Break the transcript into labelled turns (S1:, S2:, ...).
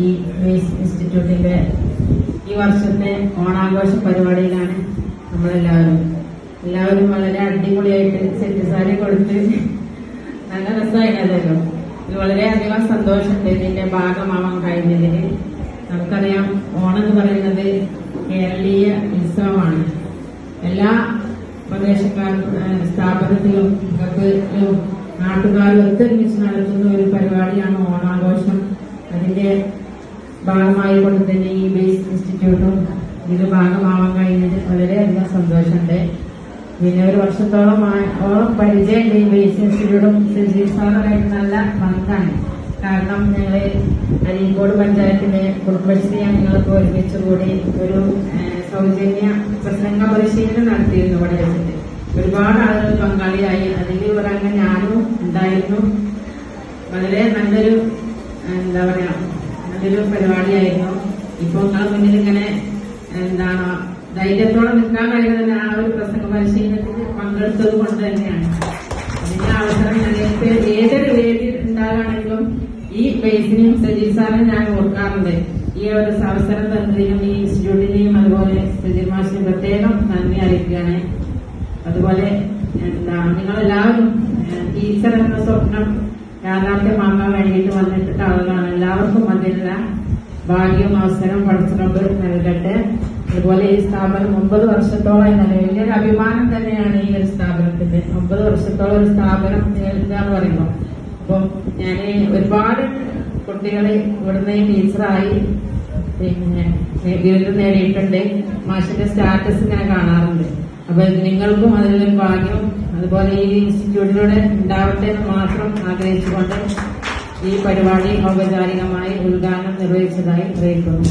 S1: ഈ ബേസ് ഇൻസ്റ്റിറ്റ്യൂട്ടിന്റെ ഈ വർഷത്തെ ഓണാഘോഷ പരിപാടിയിലാണ് നമ്മളെല്ലാവരും. എല്ലാവരും വളരെ അടിപൊളിയായിട്ട് സെറ്റ് സാരി കൊടുത്ത് നല്ല രസമായിരുന്നല്ലോ വളരെയധികം സന്തോഷമുണ്ട് ഇതിന്റെ ഭാഗമാവാൻ കഴിഞ്ഞതിന് നമുക്കറിയാം ഓണം എന്ന് പറയുന്നത് കേരളീയ ഉത്സവമാണ്. എല്ലാ പ്രദേശക്കാർക്കും സ്ഥാപനത്തിലും നാട്ടുകാരും ഒത്തൊരുമിച്ച് നടത്തുന്ന ഒരു പരിപാടിയാണ് ഓണാഘോഷം. അതിന്റെ ഭാഗമായി കൊണ്ട് തന്നെ ഈ ബേസ് ഇൻസ്റ്റിറ്റ്യൂട്ടും ഇതിൽ ഭാഗമാവാൻ കഴിഞ്ഞത് വളരെയധികം സന്തോഷമുണ്ട്. പിന്നെ ഒരു വർഷത്തോളം ഓളം പരിചയമുണ്ട് ഈ ബേസ് ഇൻസ്റ്റിറ്റ്യൂട്ടും സജീവ് സാറുമായിട്ട് നല്ല ബന്ധമാണ് കാരണം ഞങ്ങൾ അരീങ്കോട് പഞ്ചായത്തിലെ കുടുംബശ്രീ അംഗങ്ങൾക്ക് ഒരുമിച്ച് കൂടി ഒരു സൗജന്യ പ്രസംഗ പരിശീലനം നടത്തിയിരുന്നു ഇവിടെ വെച്ചിട്ട്. ഒരുപാട് ആളുകൾ പങ്കാളിയായി. അതിൽ ഒരംഗം ഞാനും ഉണ്ടായിരുന്നു. വളരെ നല്ലൊരു എന്താ പറയാ നല്ലൊരു പരിപാടിയായിരുന്നു. ഇപ്പൊ നിങ്ങളെ മുന്നിൽ ഇങ്ങനെ എന്താണ് ധൈര്യത്തോടെ നിൽക്കാൻ കഴിയുന്നത് ആ ഒരു പ്രസംഗ പരിശീലനത്തിൽ പങ്കെടുത്തത് കൊണ്ട് തന്നെയാണ്. അതിന്റെ അവസരം ഏതൊരു വേദി ഉണ്ടാകുകയാണെങ്കിലും ഈ ബേസിനെയും സജീവ് സാറിനെ ഞാൻ ഓർക്കാറുണ്ട്. ഈ ഒരു അവസരം തന്നതിനും ഈ ഇൻസ്റ്റിറ്റ്യൂട്ടിനെയും അതുപോലെ സജീവ് മാഷിനും പ്രത്യേകം നന്ദി അറിയിക്കുകയാണ്. അതുപോലെ നിങ്ങളെല്ലാവരും ഏഹ്, ടീച്ചർ എന്ന സ്വപ്നം യാഥാർത്ഥ്യമാക്കാൻ വേണ്ടിയിട്ട് ഭാഗ്യവും അവസരം പഠിച്ചിട്ടുണ്ട് നൽകട്ടെ. അതുപോലെ ഈ സ്ഥാപനം ഒമ്പത് വർഷത്തോളം വലിയൊരു അഭിമാനം തന്നെയാണ് ഈ ഒരു സ്ഥാപനത്തിന്റെ. ഒമ്പത് വർഷത്തോളം ഒരു സ്ഥാപനം നിലനിൽക്കുക എന്ന് പറയുമ്പോൾ അപ്പം ഞാൻ ഒരുപാട് കുട്ടികളെ ഇവിടുന്ന് ടീച്ചറായി പിന്നെ ബിരുദം നേടിയിട്ടുണ്ട്. മാഷിന്റെ സ്റ്റാറ്റസ് ഇങ്ങനെ കാണാറുണ്ട്. അപ്പൊ നിങ്ങൾക്കും അതിലൊരു ഭാഗ്യം അതുപോലെ ഈ ഇൻസ്റ്റിറ്റ്യൂട്ടിലൂടെ ഉണ്ടാവട്ടെ എന്ന് മാത്രം ആഗ്രഹിച്ചുകൊണ്ട് ഈ പരിപാടി ഔപചാരികമായി ഉദ്ഘാടനം നിർവഹിച്ചതായി അറിയിക്കുന്നു.